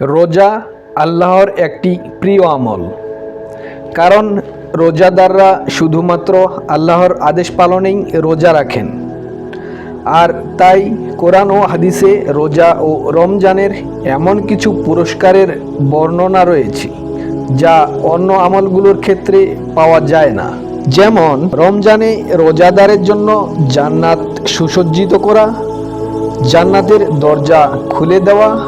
রোজা আল্লাহর একটি প্রিয় আমল। কারণ রোজাদাররা শুধুমাত্র আল্লাহর আদেশ পালনেই রোজা রাখেন। আর তাই কোরআন ও হাদিসে রোজা ও রমজানের এমন কিছু পুরস্কারের বর্ণনা রয়েছে, যা অন্য আমলগুলোর ক্ষেত্রে পাওয়া যায় না। যেমন, রমজানে রোজাদারের জন্য জান্নাত সুসজ্জিত করা, জান্নাতের দরজা খুলে দেওয়া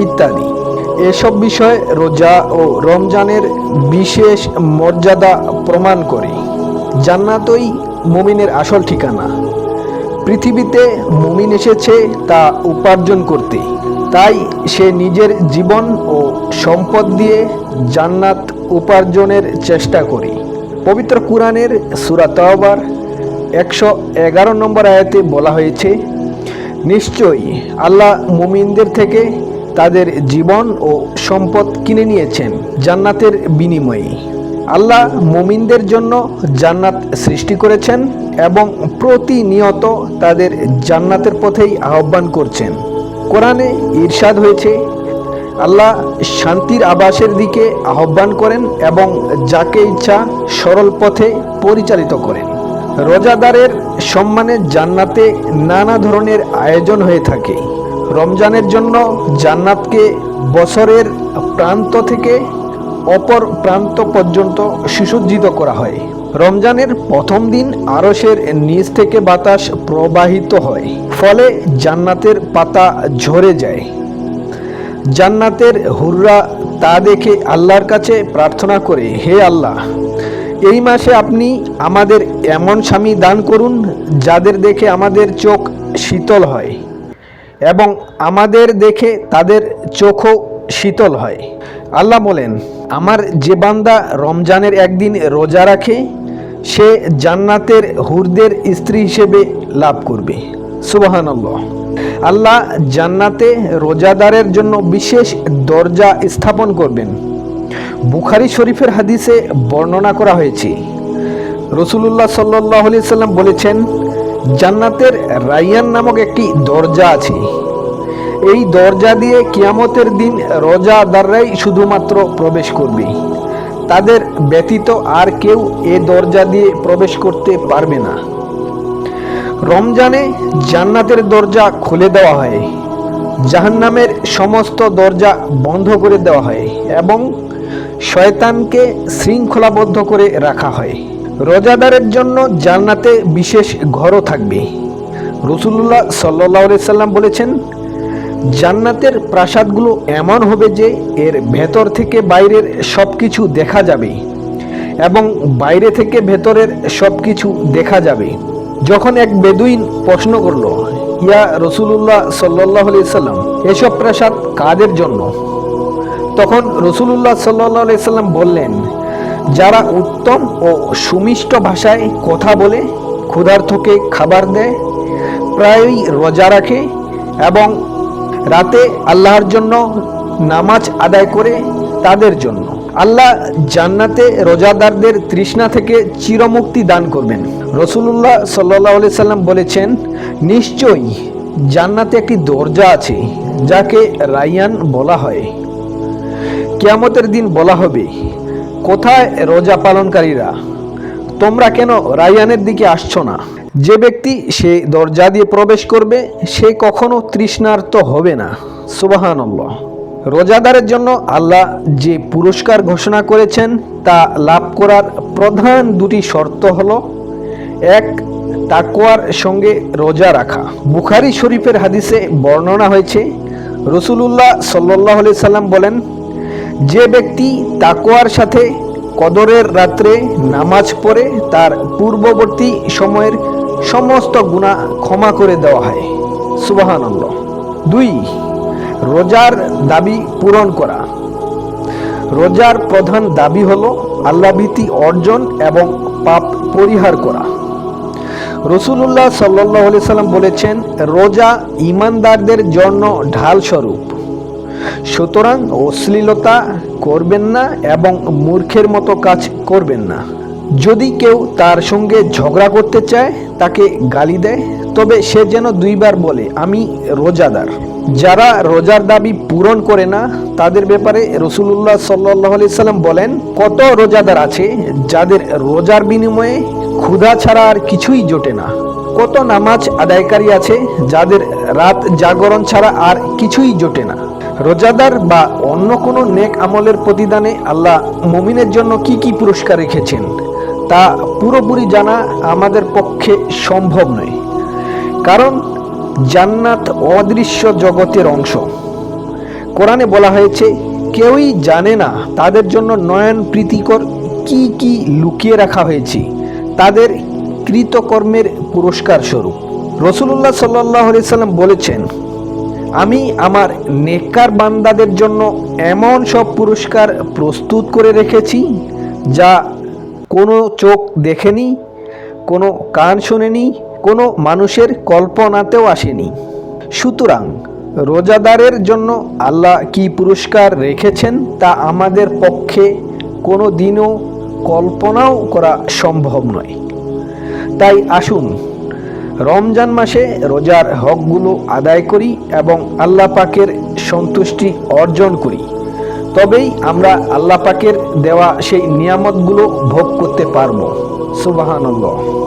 ইত্যাদি। এসব বিষয় রোজা ও রমজানের বিশেষ মর্যাদা প্রমাণ করে। জান্নাতই মুমিনের আসল ঠিকানা। পৃথিবীতে মুমিন এসেছে তা উপার্জন করতে। তাই সে নিজের জীবন ও সম্পদ দিয়ে জান্নাত উপার্জনের চেষ্টা করে। পবিত্র কুরআনের সুরা তওবার একশো এগারো নম্বর আয়াতে বলা হয়েছে, নিশ্চয়ই আল্লাহ মুমিনদের থেকে তাদের জীবন ও সম্পদ কিনে নিয়েছেন জান্নাতের বিনিময়ে। আল্লাহ মুমিনদের জন্য জান্নাত সৃষ্টি করেছেন এবং প্রতিনিয়ত তাদের জান্নাতের পথেই আহ্বান করছেন। কোরআনে ঈর্ষাদ হয়েছে, আল্লাহ শান্তির আবাসের দিকে আহ্বান করেন এবং যাকে ইচ্ছা সরল পথে পরিচালিত করেন। রোজাদারের সম্মানে জান্নাতে নানা ধরনের আয়োজন হয়ে থাকে। রমজানের জন্য জান্নাতকে বছরের প্রান্ত থেকে অপর প্রান্ত পর্যন্ত সুসজ্জিত করা হয়। রমজানের প্রথম দিন আরসের নিচ থেকে বাতাস প্রবাহিত হয়, ফলে জান্নাতের পাতা ঝরে যায়। জান্নাতের হুররা তা দেখে আল্লাহর কাছে প্রার্থনা করে, হে আল্লাহ, এই মাসে আপনি আমাদের এমন স্বামী দান করুন যাদের দেখে আমাদের চোখ শীতল হয়। এবং আমাদের দেখে তাদের চোখও শীতল হয়। আল্লাহ বলেন, আমার যে বান্দা রমজানের একদিন রোজা রাখে, সে জান্নাতের হুরদের স্ত্রী হিসেবে লাভ করবে। সুবাহান আল্লাহ জান্নাতে রোজাদারের জন্য বিশেষ দরজা স্থাপন করবেন। বুখারি শরীফের হাদিসে বর্ণনা করা হয়েছে। রসুল্লাহ সাল্লাহ সাল্লাম বলেছেন জান্নাতের রাইয়ান নামক একটি দরজা আছে। এই দরজা দিয়ে কিয়ামতের দিন রোজাদাররাই শুধুমাত্র প্রবেশ করবে। তাদের ব্যতীত আর কেউ এ দরজা দিয়ে প্রবেশ করতে পারবে না। রমজানে জান্নাতের দরজা খুলে দেওয়া হয়। জাহান্নামের সমস্ত দরজা বন্ধ করে দেওয়া হয় এবং শয়তানকে শৃঙ্খলাবদ্ধ করে রাখা হয়। রোজাদারের জন্য জান্নাতে বিশেষ ঘরও থাকবে। রসুল্লাহ সাল্লাহ সাল্লাম বলেছেন, জান্নাতের প্রাসাদগুলো এমন হবে যে এর ভেতর থেকে বাইরের সব কিছু দেখা যাবে এবং বাইরে থেকে ভেতরের সব কিছু দেখা যাবে। যখন এক বেদুইন প্রশ্ন করল, ইয়া রসুল্লাহ সাল্লাহ সাল্লাম, এসব প্রাসাদ কাদের জন্য? তখন রসুল্লাহ সাল্লাহ সাল্লাম বললেন যারা উত্তম ও সুমিষ্ট ভাষায় কথা বলে ক্ষুধার্থকে খাবার দেয়, প্রায়ই রোজা রাখে এবং রাতে আল্লাহর জন্য নামাজ আদায় করে তাদের জন্য। আল্লাহ জান্নাতে রোজাদারদের তৃষ্ণা থেকে চিরমুক্তি দান করবেন। রসুল্লাহ সাল্লাহ সাল্লাম বলেছেন, নিশ্চয়ই জান্নাতে একটি দরজা আছে, যাকে রাইয়ান বলা হয়। কেয়ামতের দিন বলা হবে কোথায় রোজা পালনকারীরা? তোমরা কেন রায়ানের দিকে আসছো না? যে ব্যক্তি সে দরজা দিয়ে প্রবেশ করবে, সে কখনো তৃষ্ণার্ত হবে না। সুবাহান রোজাদারের জন্য আল্লাহ যে পুরস্কার ঘোষণা করেছেন, তা লাভ করার প্রধান দুটি শর্ত হল, এক তাকুয়ার সঙ্গে রোজা রাখা। বুখারি শরীফের হাদিসে বর্ণনা হয়েছে, রসুলুল্লাহ সাল্লাহ সাল্লাম বলেন যে ব্যক্তি তাকোয়ার সাথে কদরের রাত্রে নামাজ পড়ে, তার পূর্ববর্তী সময়ের সমস্ত গুণা ক্ষমা করে দেওয়া হয়। সুবাহানন্দ দুই, রোজার দাবি পূরণ করা। রোজার প্রধান দাবি হল আল্লাভীতি অর্জন এবং পাপ পরিহার করা। রসুল্লাহ সাল্লাহ সাল্লাম বলেছেন, রোজা ইমানদারদের জন্য ঢাল স্বরূপ সুতরাং অশ্লীলতা করবেন না এবং মূর্খের মতো কাজ করবেন না। যদি কেউ তার সঙ্গে ঝগড়া করতে চায়, তাকে গালি দেয়, তবে সে যেন দুইবার বলে, আমি রোজাদার। যারা রোজার দাবি পূরণ করে না, তাদের ব্যাপারে রসুল্লাহ সাল্লাহ আলি সাল্লাম বলেন, কত রোজাদার আছে যাদের রোজার বিনিময়ে ক্ষুধা ছাড়া আর কিছুই জোটে না? কত নামাজ আদায়কারী আছে যাদের রাত জাগরণ ছাড়া আর কিছুই জোটে না? রোজাদার বা অন্য কোনো নেক আমলের প্রতিদানে আল্লাহ মমিনের জন্য কি কি পুরস্কার রেখেছেন, তা পুরোপুরি জানা আমাদের পক্ষে সম্ভব নয়। কারণ জান্নাত অদৃশ্য জগতের অংশ। কোরআনে বলা হয়েছে, কেউই জানে না তাদের জন্য নয়ন প্রীতিকর কি কি লুকিয়ে রাখা হয়েছে, তাদের কৃতকর্মের পুরস্কার স্বরূপ রসুল্লাহ সাল্লাহ সাল্লাম বলেছেন আমি আমার নেককার বান্দাদের জন্য এমন সব পুরস্কার প্রস্তুত করে রেখেছি, যা কোনো চোখ দেখেনি, কোনো কান শোনেনি, কোনো মানুষের কল্পনাতেও আসেনি। সুতরাং রোজাদারের জন্য আল্লাহ কি পুরস্কার রেখেছেন তা আমাদের পক্ষে কোনো দিনও কল্পনাও করা সম্ভব নয়। তাই আসুন রমজান মাসে রোজার হকগুলো আদায় করি এবং আল্লাহ পাকের সন্তুষ্টি অর্জন করি। তবেই আমরা আল্লাহ পাকের দেওয়া সেই নিয়ামতগুলো ভোগ করতে পারব। সুবাহানল্লাহ।